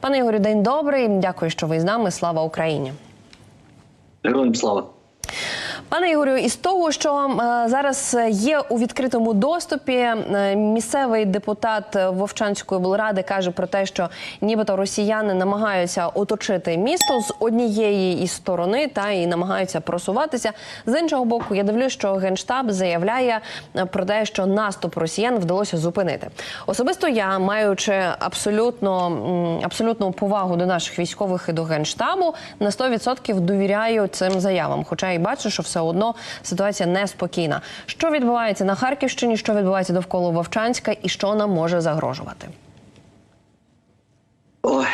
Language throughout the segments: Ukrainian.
Пане Ігорю, день добрий. Дякую, що ви з нами. Слава Україні. Героям слава. Пане Ігорю, із того, що е, зараз є у відкритому доступі, е, місцевий депутат Вовчанської облради каже про те, що нібито росіяни намагаються оточити місто з однієї із сторони та і намагаються просуватися. З іншого боку, я дивлюсь, що генштаб заявляє е, про те, що наступ росіян вдалося зупинити. Особисто я, маючи абсолютно м, абсолютну повагу до наших військових і до генштабу, на 100% довіряю цим заявам. Хоча і бачу, що все одно ситуація неспокійна. Що відбувається на Харківщині, що відбувається довкола Вовчанська, і що нам може загрожувати? Ой,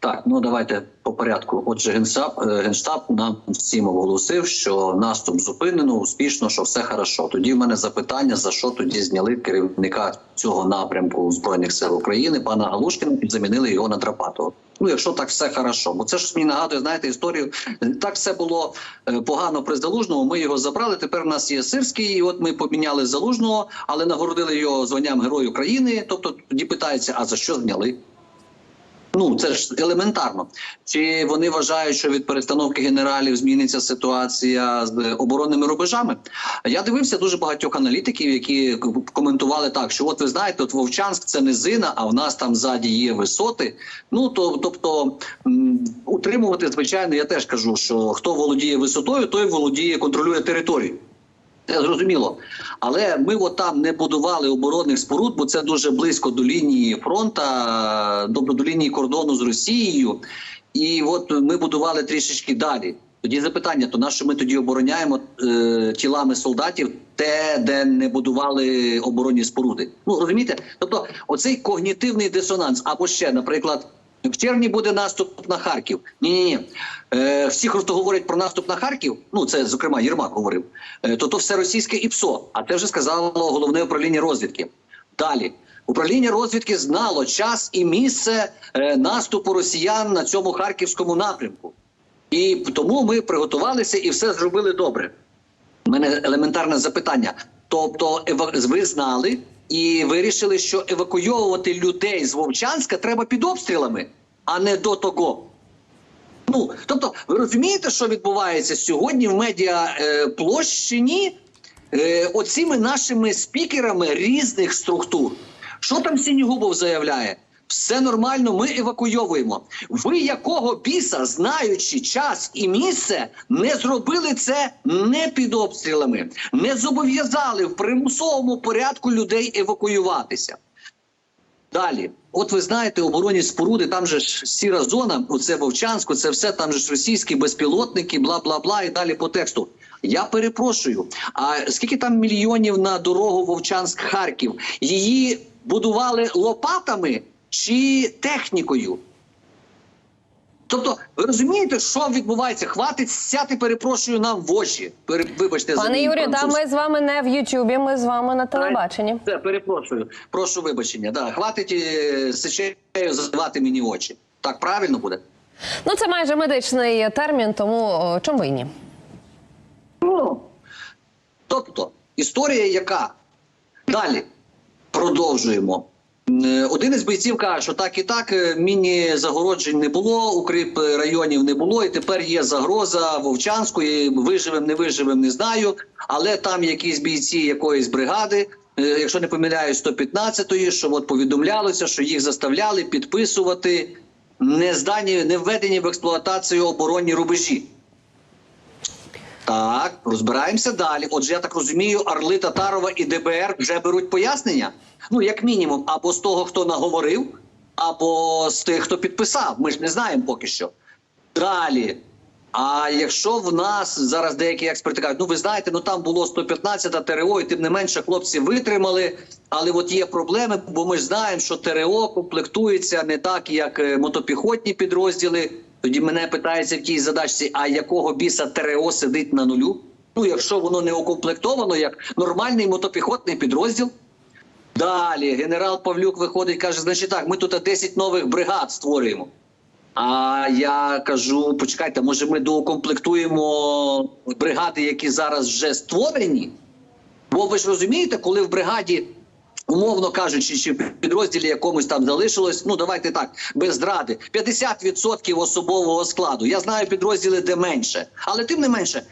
так, ну давайте по порядку. Отже, генштаб, е, генштаб нам всім оголосив, що наступ зупинено успішно, що все хорошо. Тоді в мене запитання: за що тоді зняли керівника цього напрямку збройних сил України, пана Галушкіна, і замінили його на Драпатого. Ну, якщо так все хорошо, бо це ж мені нагадує, знаєте, історію. Так все було е, погано при залужному. Ми його забрали. Тепер у нас є Сирський, і от ми поміняли залужного, але нагородили його званням Герою України. Тобто тоді питається: а за що зняли? Ну це ж елементарно. Чи вони вважають, що від перестановки генералів зміниться ситуація з оборонними рубежами? Я дивився дуже багатьох аналітиків, які коментували так, що от ви знаєте, от Вовчанськ це низина, а в нас там ззаді є висоти. Ну то тобто утримувати, звичайно, я теж кажу, що хто володіє висотою, той володіє, контролює територію. Це зрозуміло. Але ми от там не будували оборонних споруд, бо це дуже близько до лінії фронта, тобто до лінії кордону з Росією. І от ми будували трішечки далі. Тоді запитання: то на що ми тоді обороняємо е, тілами солдатів те, де не будували оборонні споруди? Ну розумієте? Тобто, оцей когнітивний дисонанс, або ще, наприклад. В червні буде наступ на Харків. Ні, ні, ні. Всі, хто говорять про наступ на Харків, ну це зокрема Єрмак говорив, е, то то все російське ІПСО. А це вже сказало головне управління розвідки. Далі управління розвідки знало час і місце е, наступу росіян на цьому харківському напрямку. І тому ми приготувалися і все зробили добре. У мене елементарне запитання. Тобто, ви знали і вирішили, що евакуйовувати людей з Вовчанська треба під обстрілами, а не до того. Ну, тобто, ви розумієте, що відбувається сьогодні в медіа е, площині е, оціми нашими спікерами різних структур. Що там Сінігубов заявляє? Все нормально, ми евакуйовуємо. Ви якого біса, знаючи час і місце, не зробили це не під обстрілами, не зобов'язали в примусовому порядку людей евакуюватися. Далі, от ви знаєте, оборонні споруди, там же ж сіра зона, оце Вовчанську, це все там же ж російські безпілотники, бла бла бла, і далі по тексту. Я перепрошую. А скільки там мільйонів на дорогу Вовчанськ-Харків? Її будували лопатами чи технікою? Тобто, ви розумієте, що відбувається? Хватить сяти, перепрошую нам в очі. Пере, вибачте, за Пане Ігорю, да, ми з вами не в Ютубі, ми з вами на телебаченні. Це перепрошую. Прошу вибачення. Да, хватить е, сечею задавати мені очі. Так правильно буде? Ну це майже медичний термін, тому чому і ні? Ну. Тобто, історія яка? Далі продовжуємо. Е, Один із бойців каже, що так і так е, міні-загороджень не було, укріп е, районів не було, і тепер є загроза Вовчанської. Виживем, не виживем, не знаю. Але там якісь бійці якоїсь бригади, якщо не помиляюсь, 115-ї, що от повідомлялося, що їх заставляли підписувати не здані, не введені в експлуатацію оборонні рубежі. Так, розбираємося далі. Отже, я так розумію, Орли Татарова і ДБР вже беруть пояснення. Ну, як мінімум, або з того, хто наговорив, або з тих, хто підписав. Ми ж не знаємо поки що. Далі. А якщо в нас зараз деякі експерти кажуть, ну ви знаєте, ну там було 115 ТРО, і тим не менше хлопці витримали. Але от є проблеми, бо ми ж знаємо, що ТРО комплектується не так, як е, мотопіхотні підрозділи. Тоді мене питається в тій задачці: а якого біса ТРО сидить на нулю? Ну, якщо воно не укомплектовано як нормальний мотопіхотний підрозділ. Далі генерал Павлюк виходить, каже: значить так, ми тут 10 нових бригад створюємо. А я кажу: почекайте, може, ми доукомплектуємо бригади, які зараз вже створені? Бо ви ж розумієте, коли в бригаді Умовно кажучи, чи в підрозділі якомусь там залишилось, ну давайте так, без зради, 50% особового складу. Я знаю підрозділи, де менше, але тим не менше,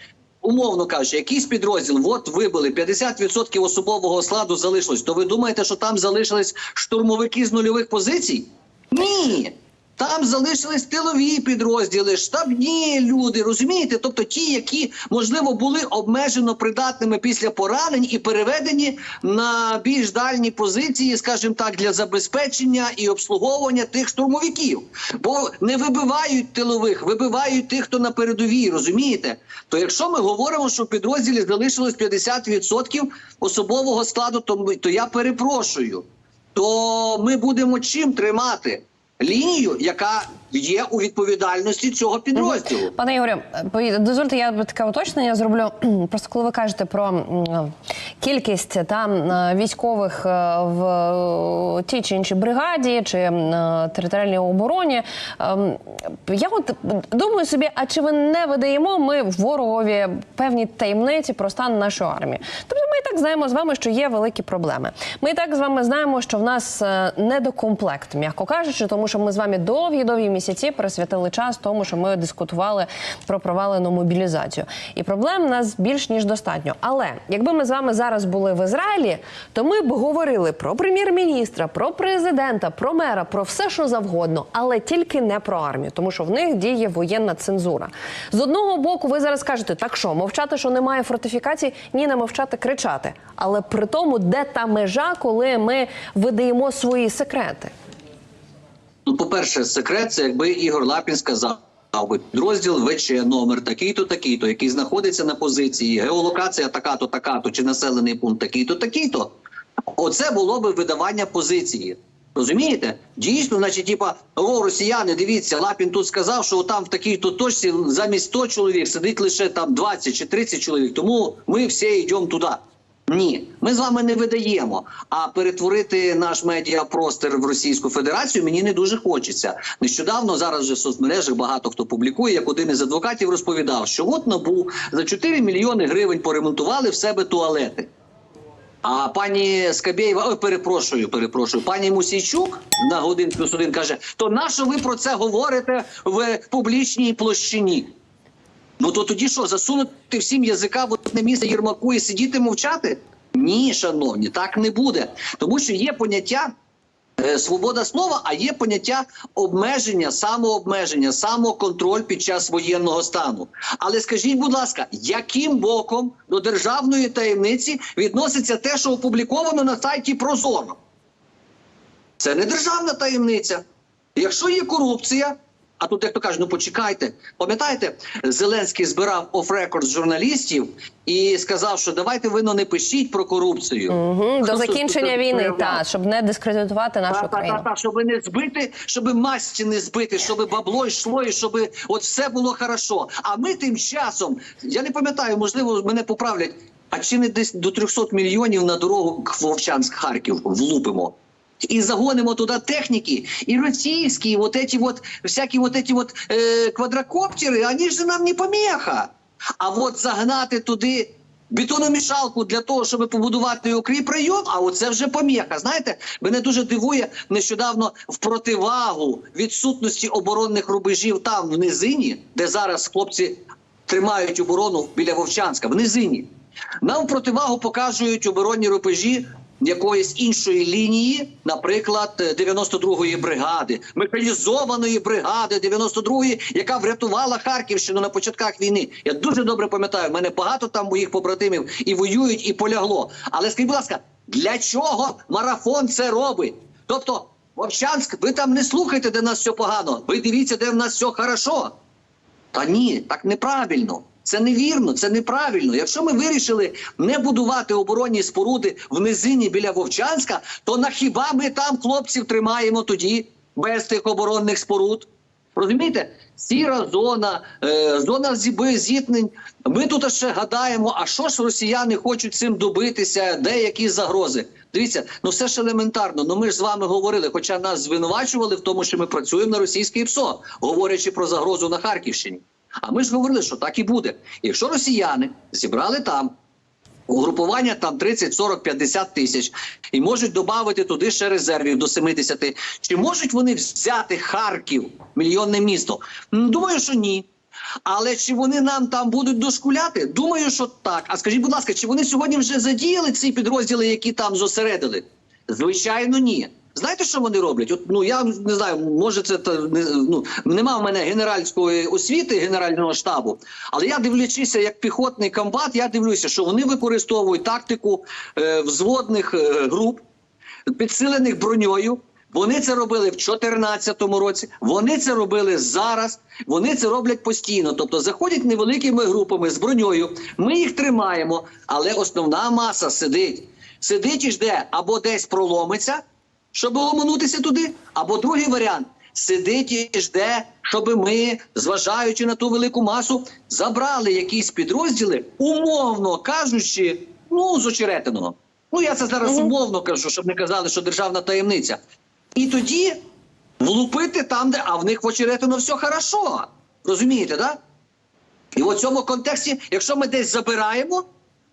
умовно кажучи, якийсь підрозділ, от вибили 50% особового складу залишилось. То ви думаєте, що там залишились штурмовики з нульових позицій? Ні. Там залишились тилові підрозділи, штабні люди, розумієте? Тобто ті, які можливо були обмежено придатними після поранень і переведені на більш дальні позиції, скажімо так, для забезпечення і обслуговування тих штурмовиків. Бо не вибивають тилових, вибивають тих, хто на передовій, розумієте? То якщо ми говоримо, що в підрозділі залишилось 50% особового складу, то, то я перепрошую то ми будемо чим тримати лінію, яка є у відповідальності цього підрозділу. Пане Ігорю, дозвольте, я таке уточнення зроблю. Просто коли ви кажете про кількість там е, військових е, в е, тій чи іншій бригаді чи територіальній обороні, ем, я от думаю собі, а чи ви не видаємо ми ворогові певні таємниці про стан нашої армії? Тобто ми і так знаємо з вами, що є великі проблеми. Ми і так з вами знаємо, що в нас недокомплект, м'яко кажучи, тому що ми з вами довгі-довгі місяці присвятили час тому, що ми дискутували про провалену мобілізацію. І проблем нас більш ніж достатньо. Але якби ми з вами зараз були в Ізраїлі, то ми б говорили про прем'єр-міністра, про президента, про мера, про все, що завгодно, але тільки не про армію, тому що в них діє воєнна цензура. З одного боку, ви зараз кажете, так що мовчати, що немає фортифікацій, ні, не мовчати, кричати. Але при тому, де та межа, коли ми видаємо свої секрети. Ну, по-перше, секрет це якби Ігор Лапін сказав. би, Підрозділ ВЧ номер такий-то, такий-то, який знаходиться на позиції, геолокація така-то, така-то, чи населений пункт такий-то, такий-то. Оце було би видавання позиції. Розумієте? Дійсно, значить, типа, о, росіяни, дивіться, Лапін тут сказав, що там в такій-то точці замість 100 чоловік сидить лише там 20 чи 30 чоловік. Тому ми всі йдемо туди. Ні, ми з вами не видаємо. А перетворити наш медіапростір в Російську Федерацію мені не дуже хочеться. Нещодавно зараз вже в соцмережах багато хто публікує, як один із адвокатів розповідав, що от набу за 4 мільйони гривень поремонтували в себе туалети. А пані Скабєєва, ой, перепрошую, перепрошую, пані Мусійчук на годин плюс один каже: то нащо ви про це говорите в публічній площині? Ну то тоді що, засунути всім язика в одне місце Єрмаку і сидіти мовчати? Ні, шановні, так не буде. Тому що є поняття е, свобода слова, а є поняття обмеження, самообмеження, самоконтроль під час воєнного стану. Але скажіть, будь ласка, яким боком до державної таємниці відноситься те, що опубліковано на сайті Прозоро? Це не державна таємниця. Якщо є корупція, а тут як то кажуть, ну почекайте, пам'ятаєте, Зеленський збирав оф-рекорд журналістів і сказав, що давайте ви ну, не пишіть про корупцію. Угу, до закінчення тут війни, та щоб не дискредитувати нашу Та, та, та, та, щоб не збити, щоб масті не збити, щоб бабло йшло, і щоб от все було хорошо. А ми тим часом, я не пам'ятаю, можливо, мене поправлять. А чи не десь до 300 мільйонів на дорогу Вовчанськ-Харків влупимо? І загонимо туди техніки, і російські, вот эти вот, всякі вот эти вот е, квадрокоптери, вони ж нам не помеха. А от загнати туди бетономішалку для того, щоб побудувати укріпрайон, а оце вже поміха. Знаєте, мене дуже дивує нещодавно в противагу відсутності оборонних рубежів там в низині, де зараз хлопці тримають оборону біля Вовчанська, в низині. Нам в противагу покажуть оборонні рубежі якоїсь іншої лінії, наприклад, е, 92-ї бригади, механізованої бригади 92-ї, яка врятувала Харківщину на початках війни. Я дуже добре пам'ятаю, в мене багато там моїх побратимів і воюють, і полягло. Але скажіть, будь ласка, для чого марафон це робить? Тобто, Вовчанськ, ви там не слухайте, де в нас все погано. Ви дивіться, де в нас все хорошо. Та ні, так неправильно. Це невірно, це неправильно. Якщо ми вирішили не будувати оборонні споруди в низині біля Вовчанська, то на хіба ми там хлопців тримаємо тоді без тих оборонних споруд? Розумієте? Сіра зона, е, зона зіткнень. Ми тут ще гадаємо, а що ж росіяни хочуть цим добитися, де які загрози? Дивіться, ну все ж елементарно. Ну ми ж з вами говорили, хоча нас звинувачували в тому, що ми працюємо на російське ПСО, говорячи про загрозу на Харківщині. А ми ж говорили, що так і буде. Якщо росіяни зібрали там Угрупування там 30, 40, 50 тисяч і можуть додати туди ще резервів до 70. Чи можуть вони взяти Харків, мільйонне місто? Думаю, що ні. Але чи вони нам там будуть дошкуляти? Думаю, що так. А скажіть, будь ласка, чи вони сьогодні вже задіяли ці підрозділи, які там зосередили? Звичайно, ні. Знаєте, що вони роблять? От ну я не знаю, може це та ну нема в мене генеральської освіти, генерального штабу, але я дивлячися як піхотний комбат, я дивлюся, що вони використовують тактику е, взводних е, груп, підсилених броньою. Вони це робили в 2014 році. Вони це робили зараз. Вони це роблять постійно. Тобто заходять невеликими групами з броньою. Ми їх тримаємо, але основна маса сидить. Сидить і жде або десь проломиться, щоб ломанутися туди, або другий варіант сидить і жде, щоб ми, зважаючи на ту велику масу, забрали якісь підрозділи, умовно кажучи, ну з очеретиного. Ну я це зараз умовно кажу, щоб не казали, що державна таємниця. І тоді влупити там, де а в них в очеретино все хорошо. Розумієте, так? І в цьому контексті, якщо ми десь забираємо,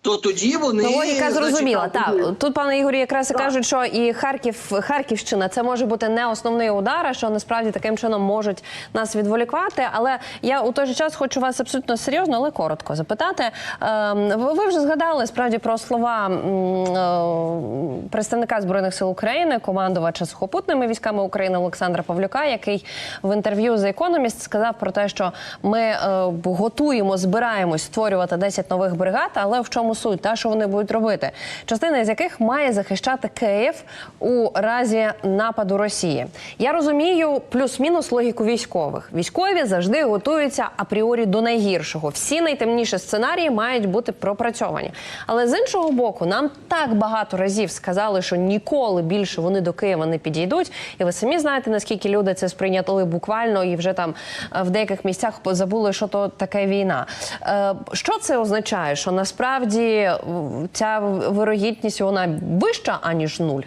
то тоді вони Ну, логіка зрозуміла. Так тут пане Ігорі, якраз і кажуть, що і Харків, Харківщина це може бути не основний удар, а що насправді таким чином можуть нас відволікати. Але я у той же час хочу вас абсолютно серйозно, але коротко запитати. Ем, Ви вже згадали справді про слова е, представника збройних сил України, командувача сухопутними військами України Олександра Павлюка, який в інтерв'ю за Economist сказав про те, що ми е, готуємо, збираємось створювати 10 нових бригад, але в чому суть, та що вони будуть робити? Частина з яких має захищати Київ у разі нападу Росії. Я розумію плюс-мінус логіку військових. Військові завжди готуються апріорі до найгіршого. Всі найтемніші сценарії мають бути пропрацьовані. Але з іншого боку, нам так багато разів сказали, що ніколи більше вони до Києва не підійдуть. І ви самі знаєте, наскільки люди це сприйняли буквально і вже там е, в деяких місцях забули, що то таке війна. Е, Що це означає? Що насправді е, ця вирогідність вона вища аніж нуль?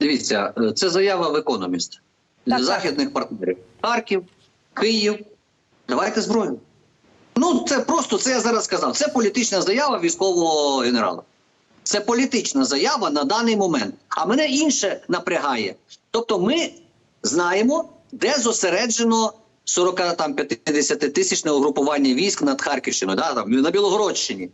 Дивіться, е, це заява в економіст так. західних партнерів. Харків, Київ. Давайте зброю. Ну, це просто це я зараз сказав. Це політична заява військового генерала. Це політична заява на даний момент. А мене інше напрягає. Тобто, ми знаємо, де зосереджено 40 там 50 тисячне угрупування військ над Харківщиною, да, там, на Білогородщині.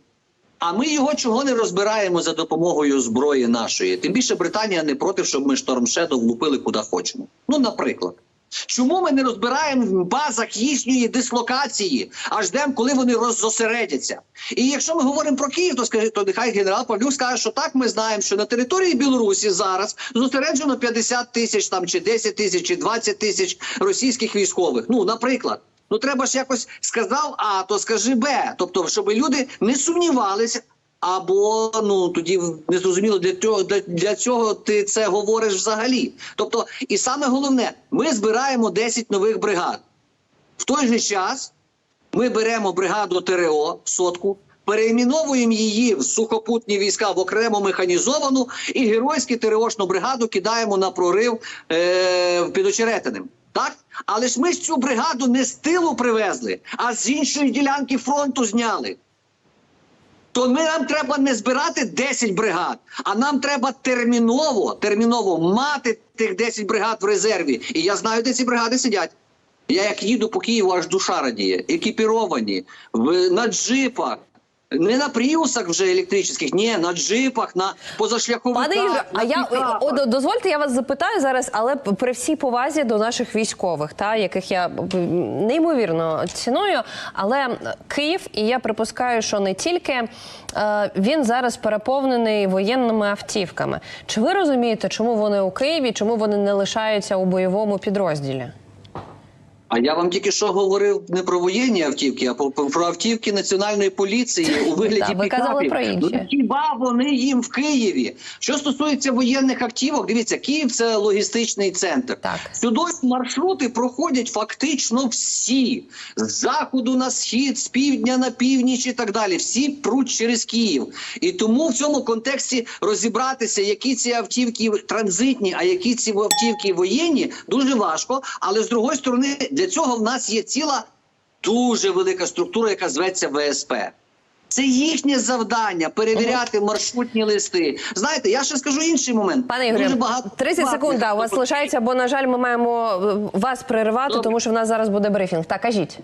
А ми його чого не розбираємо за допомогою зброї нашої. Тим більше Британія не проти, щоб ми штормшеду влупили куди хочемо. Ну, наприклад. Чому ми не розбираємо в базах їхньої дислокації, аж ждемо, коли вони роззосередяться? І якщо ми говоримо про Київ, то скажи, то нехай генерал Павлюк скаже, що так ми знаємо, що на території Білорусі зараз зосереджено 50 тисяч там чи 10 тисяч, чи 20 тисяч російських військових. Ну, наприклад. Ну треба ж якось сказав А, то скажи Б. Тобто, щоб люди не сумнівалися. Або ну тоді не зрозуміло для цього для, для цього ти це говориш взагалі. Тобто, і саме головне, ми збираємо 10 нових бригад. В той же час ми беремо бригаду ТРО сотку, переіменовуємо її в сухопутні війська в окремо механізовану і геройську ТРОшну бригаду кидаємо на прорив е, під Очеретиним. Так, але ж ми ж цю бригаду не з тилу привезли, а з іншої ділянки фронту зняли. То ми нам треба не збирати 10 бригад, а нам треба терміново, терміново мати тих 10 бригад в резерві. І я знаю, де ці бригади сидять. Я як їду по Києву, аж душа радіє. Екіпіровані, на джипах. Не на пріусах вже електричних, ні, на джипах, на позашляховиках. Пане Ігоре, на а я о, дозвольте, я вас запитаю зараз, але при всій повазі до наших військових, та яких я неймовірно ціную. Але Київ, і я припускаю, що не тільки е, він зараз переповнений воєнними автівками. Чи ви розумієте, чому вони у Києві, чому вони не лишаються у бойовому підрозділі? А я вам тільки що говорив не про воєнні автівки, а про, автівки національної поліції у вигляді ви казали пікапів. про інші. Ну, хіба вони їм в Києві? Що стосується воєнних автівок, дивіться, Київ це логістичний центр. Так. Сюди маршрути проходять фактично всі з заходу на схід, з півдня на північ і так далі. Всі пруть через Київ. І тому в цьому контексті розібратися, які ці автівки транзитні, а які ці автівки воєнні, дуже важко. Але з другої сторони, для цього в нас є ціла дуже велика структура, яка зветься ВСП. Це їхнє завдання перевіряти маршрутні листи. Знаєте, я ще скажу інший момент. Пане Ігорю, Дуже багато 30 секунд. Да, у вас автомобілів- лишається, бо на жаль, ми маємо е, вас переривати, Добре. тому що в нас зараз буде брифінг. Так, кажіть.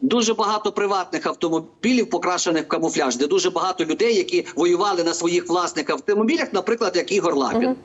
Дуже- багато приватних автомобілів, покрашених в камуфляж, де дуже багато людей, які воювали на своїх власних автомобілях, наприклад, як Ігор Лапін.